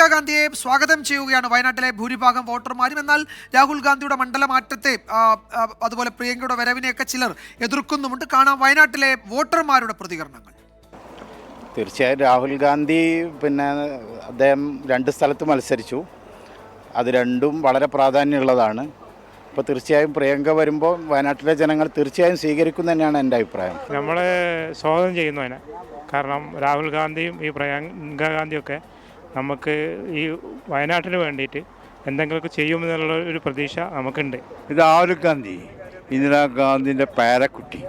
പ്രിയങ്ക ഗാന്ധിയെ സ്വാഗതം ചെയ്യുകയാണ്. വയനാട്ടിലെ ഭൂരിഭാഗം വോട്ടർമാരും. എന്നാൽ രാഹുൽ ഗാന്ധിയുടെ മണ്ഡലമാറ്റത്തെ അതുപോലെ പ്രിയങ്കയുടെ വരവിനെയൊക്കെ ചിലർ എതിർക്കുന്നുമുണ്ട്. കാണാം വയനാട്ടിലെ വോട്ടർമാരുടെ പ്രതികരണങ്ങൾ. തീർച്ചയായും രാഹുൽ ഗാന്ധി പിന്നെ അദ്ദേഹം രണ്ട് സ്ഥലത്ത് മത്സരിച്ചു. അത് രണ്ടും വളരെ പ്രാധാന്യമുള്ളതാണ്. അപ്പോൾ തീർച്ചയായും പ്രിയങ്ക വരുമ്പോൾ വയനാട്ടിലെ ജനങ്ങൾ തീർച്ചയായും സ്വീകരിക്കും തന്നെയാണ് എന്റെ അഭിപ്രായം. നമ്മൾ സ്വാഗതം ചെയ്യുന്നു അതിനെ. കാരണം രാഹുൽ ഗാന്ധിയും ഈ പ്രിയങ്ക ഗാന്ധിയൊക്കെ നമുക്ക് ഈ വയനാട്ടിന് വേണ്ടിയിട്ട് എന്തെങ്കിലുമൊക്കെ ചെയ്യുമെന്നുള്ള ഒരു പ്രതീക്ഷ നമുക്കുണ്ട്. രാഹുൽ ഗാന്ധി ഇന്ദിരാഗാന്ധിന്റെ പേരക്കുട്ടി.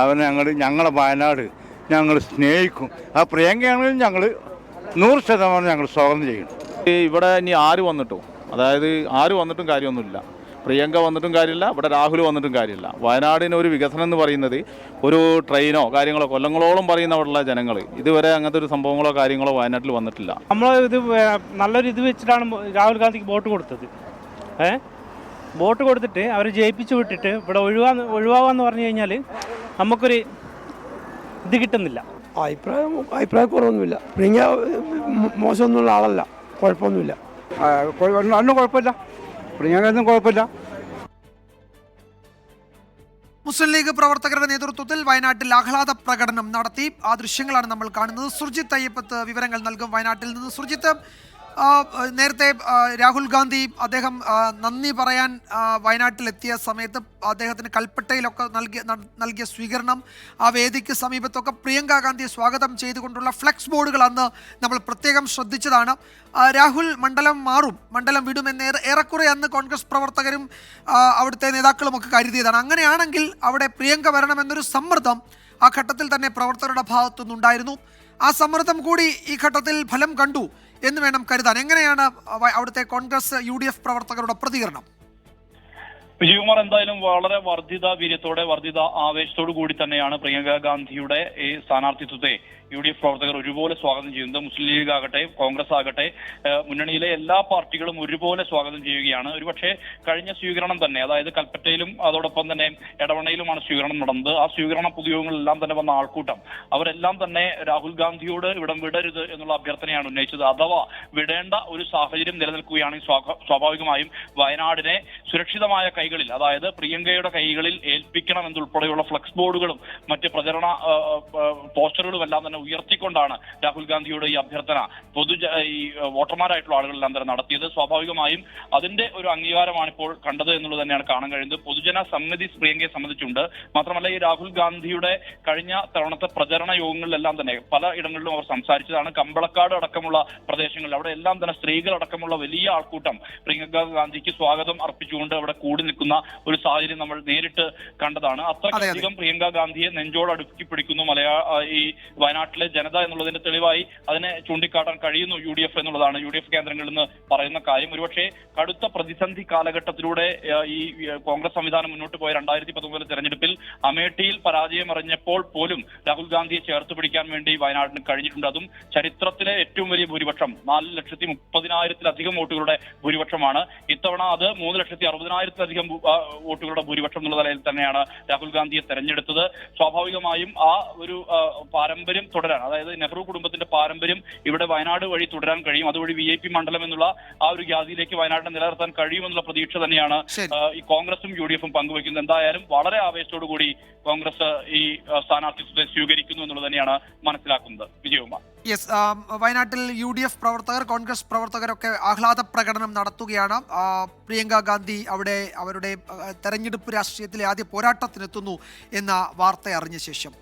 അവനെ ഞങ്ങൾ ഞങ്ങളെ വയനാട് ഞങ്ങൾ സ്നേഹിക്കും. ആ പ്രിയങ്കയാണെങ്കിലും ഞങ്ങൾ നൂറ് ശതമാനം ഞങ്ങൾ സ്വാഗതം ചെയ്യണം ഇവിടെ ഇനി ആര് വന്നിട്ടോ അതായത് ആര് വന്നിട്ടും കാര്യമൊന്നുമില്ല. പ്രിയങ്ക വന്നിട്ടും കാര്യമില്ല ഇവിടെ രാഹുൽ വന്നിട്ടും കാര്യമില്ല. വയനാടിന് ഒരു വികസനം എന്ന് പറയുന്നത് ഒരു ട്രെയിനോ കാര്യങ്ങളോ കൊല്ലങ്ങളോളം പറയുന്ന അവിടെയുള്ള ജനങ്ങൾ ഇതുവരെ അങ്ങനത്തെ ഒരു സംഭവങ്ങളോ കാര്യങ്ങളോ വയനാട്ടിൽ വന്നിട്ടില്ല. നമ്മൾ ഇത് നല്ലൊരു ഇത് വെച്ചിട്ടാണ് രാഹുൽ ഗാന്ധിക്ക് വോട്ട് കൊടുത്തത്. ഏ? വോട്ട് കൊടുത്തിട്ട് അവർ ജയിപ്പിച്ചു വിട്ടിട്ട് ഇവിടെ ഒഴിവാ ഒഴിവാകാന്ന് പറഞ്ഞു കഴിഞ്ഞാൽ നമുക്കൊരു ഇത് കിട്ടുന്നില്ല. അഭിപ്രായം അഭിപ്രായക്കുറവൊന്നുമില്ല. പ്രിയ മോശമൊന്നുമുള്ള ആളല്ല. കുഴപ്പമൊന്നുമില്ല. കുഴപ്പമില്ല പ്രിയങ്കൊന്നും കുഴപ്പമില്ല. മുസ്ലിം ലീഗ് പ്രവർത്തകരുടെ നേതൃത്വത്തിൽ വയനാട്ടിൽ ആഹ്ലാദ പ്രകടനം നടത്തി. ആ ദൃശ്യങ്ങളാണ് നമ്മൾ കാണുന്നത്. സുർജിത്ത് അയ്യപ്പത്ത് വിവരങ്ങൾ നൽകും വയനാട്ടിൽ നിന്ന്. സുർജിത്ത് നേരത്തെ രാഹുൽ ഗാന്ധി അദ്ദേഹം നന്ദി പറയാൻ വയനാട്ടിലെത്തിയ സമയത്ത് അദ്ദേഹത്തിന് കൽപ്പറ്റയിലൊക്കെ നൽകിയ നൽകിയ സ്വീകരണം ആ വേദിക്ക് സമീപത്തൊക്കെ പ്രിയങ്ക ഗാന്ധിയെ സ്വാഗതം ചെയ്തുകൊണ്ടുള്ള ഫ്ലെക്സ് ബോർഡുകൾ അന്ന് നമ്മൾ പ്രത്യേകം ശ്രദ്ധിച്ചതാണ്. രാഹുൽ മണ്ഡലം മാറും മണ്ഡലം വിടുമെന്ന് ഏറെ- ഏറെക്കുറെ അന്ന് കോൺഗ്രസ് പ്രവർത്തകരും അവിടുത്തെ നേതാക്കളും ഒക്കെ കരുതിയതാണ്. അങ്ങനെയാണെങ്കിൽ അവിടെ പ്രിയങ്ക വരണമെന്നൊരു സമ്മർദ്ദം ആ ഘട്ടത്തിൽ തന്നെ പ്രവർത്തകരുടെ ഭാഗത്തുനിന്നുണ്ടായിരുന്നു. ആ സമ്മർദ്ദം കൂടി ഈ ഘട്ടത്തിൽ ഫലം കണ്ടു. എന്ന് വേണം കരുതാൻ. എങ്ങനെയാണ് അവ- അവിടുത്തെ കോൺഗ്രസ് യു പ്രവർത്തകരുടെ പ്രതികരണം? വിജയകുമാർ എന്തായാലും വളരെ വർദ്ധിത വീര്യത്തോടെ വർദ്ധിത ആവേശത്തോടു കൂടി തന്നെയാണ് പ്രിയങ്ക ഗാന്ധിയുടെ ഈ സ്ഥാനാർത്ഥിത്വത്തെ യു ഡി എഫ് പ്രവർത്തകർ ഒരുപോലെ സ്വാഗതം ചെയ്യുന്നത്. മുസ്ലിം ലീഗ് ആകട്ടെ കോൺഗ്രസ് ആകട്ടെ മുന്നണിയിലെ എല്ലാ പാർട്ടികളും ഒരുപോലെ സ്വാഗതം ചെയ്യുകയാണ്. ഒരുപക്ഷെ കഴിഞ്ഞ സ്വീകരണം തന്നെ അതായത് കൽപ്പറ്റയിലും അതോടൊപ്പം തന്നെ എടവണയിലുമാണ് സ്വീകരണം നടന്നത്. ആ സ്വീകരണ പൊതുയോഗങ്ങളിലെല്ലാം തന്നെ വന്ന ആൾക്കൂട്ടം അവരെല്ലാം തന്നെ രാഹുൽ ഗാന്ധിയോട് ഇവിടം വിടരുത് എന്നുള്ള അഭ്യർത്ഥനയാണ് ഉന്നയിച്ചത്. അഥവാ വിടേണ്ട ഒരു സാഹചര്യം നിലനിൽക്കുകയാണെങ്കിൽ സ്വാഭാവികമായും വയനാടിനെ സുരക്ഷിതമായ കൈകളിൽ അതായത് പ്രിയങ്കയുടെ കൈകളിൽ ഏൽപ്പിക്കണം എന്നുൾപ്പെടെയുള്ള ഫ്ലക്സ് ബോർഡുകളും മറ്റ് പ്രചരണ പോസ്റ്ററുകളും എല്ലാം തന്നെ ഉയർത്തിക്കൊണ്ടാണ് രാഹുൽ ഗാന്ധിയുടെ ഈ അഭ്യർത്ഥന പൊതു ഈ വോട്ടർമാരായിട്ടുള്ള ആളുകളെല്ലാം തന്നെ നടത്തിയത്. സ്വാഭാവികമായും അതിന്റെ ഒരു അംഗീകാരമാണ് ഇപ്പോൾ കണ്ടത് എന്നുള്ളത് തന്നെയാണ് കാണാൻ കഴിയുന്നത്. പൊതുജന സമിതി പ്രിയങ്കയെ സംബന്ധിച്ചുണ്ട്. മാത്രമല്ല ഈ രാഹുൽ ഗാന്ധിയുടെ കഴിഞ്ഞ തവണത്തെ പ്രചരണ യോഗങ്ങളിലെല്ലാം തന്നെ പല ഇടങ്ങളിലും അവർ സംസാരിച്ചതാണ്. കമ്പളക്കാട് അടക്കമുള്ള പ്രദേശങ്ങളിൽ അവിടെ എല്ലാം തന്നെ സ്ത്രീകളടക്കമുള്ള വലിയ ആൾക്കൂട്ടം പ്രിയങ്ക ഗാന്ധിക്ക് സ്വാഗതം അർപ്പിച്ചുകൊണ്ട് അവിടെ കൂടി നിൽക്കുന്ന ഒരു സാഹചര്യം നമ്മൾ നേരിട്ട് കണ്ടതാണ്. അത്രയധികം പ്രിയങ്ക ഗാന്ധിയെ നെഞ്ചോട് അടുക്കി പിടിക്കുന്നു മലയാള ഈ വയനാട്ടിലെ ജനത എന്നുള്ളതിന്റെ തെളിവായി അതിനെ ചൂണ്ടിക്കാട്ടാൻ കഴിയുന്നു യു ഡി എഫ് എന്നുള്ളതാണ്. യു ഡി എഫ് കേന്ദ്രങ്ങളിൽ നിന്ന് പറയുന്ന കാര്യം. ഒരുപക്ഷെ കടുത്ത പ്രതിസന്ധി കാലഘട്ടത്തിലൂടെ ഈ കോൺഗ്രസ് സംവിധാനം മുന്നോട്ട് പോയ രണ്ടായിരത്തി പത്തൊമ്പതിലെ തെരഞ്ഞെടുപ്പിൽ അമേഠിയിൽ പരാജയം അറിഞ്ഞപ്പോൾ പോലും രാഹുൽ ഗാന്ധിയെ ചേർത്ത് പിടിക്കാൻ വേണ്ടി വയനാടിന് കഴിഞ്ഞിട്ടുണ്ട്. അതും ചരിത്രത്തിലെ ഏറ്റവും വലിയ ഭൂരിപക്ഷം നാല് ലക്ഷത്തി മുപ്പതിനായിരത്തിലധികം വോട്ടുകളുടെ ഭൂരിപക്ഷമാണ്. ഇത്തവണ അത് മൂന്ന് ലക്ഷത്തി അറുപതിനായിരത്തിലധികം വോട്ടുകളുടെ ഭൂരിപക്ഷം എന്നുള്ള നിലയിൽ തന്നെയാണ് രാഹുൽ ഗാന്ധിയെ തെരഞ്ഞെടുത്തത്. സ്വാഭാവികമായും ആ ഒരു പാരമ്പര്യം തുടരാൻ അതായത് നെഹ്റു കുടുംബത്തിന്റെ പാരമ്പര്യം ഇവിടെ വയനാട് വഴി തുടരാൻ കഴിയും. അതുവഴി വി ഐ പി മണ്ഡലം എന്നുള്ള ആ ഒരു ഖ്യാതിയിലേക്ക് വയനാടിനെ നിലനിർത്താൻ കഴിയുമെന്നുള്ള പ്രതീക്ഷ തന്നെയാണ് ഈ കോൺഗ്രസും യു ഡി എഫും പങ്കുവയ്ക്കുന്നത്. എന്തായാലും വളരെ ആവേശത്തോടു കൂടി കോൺഗ്രസ് ഈ സ്ഥാനാർത്ഥിത്വത്തെ സ്വീകരിക്കുന്നു എന്നുള്ളത് തന്നെയാണ് മനസ്സിലാക്കുന്നത്. വിജയകുമാർ. യെസ് വയനാട്ടിൽ യു ഡി എഫ് പ്രവർത്തകർ കോൺഗ്രസ് പ്രവർത്തകരൊക്കെ ആഹ്ലാദ പ്രകടനം നടത്തുകയാണ്. പ്രിയങ്ക ഗാന്ധി അവിടെ അവരുടെ തെരഞ്ഞെടുപ്പ് രാഷ്ട്രീയത്തിലെ ആദ്യ പോരാട്ടത്തിനെത്തുന്നു എന്ന വാർത്ത അറിഞ്ഞ ശേഷം.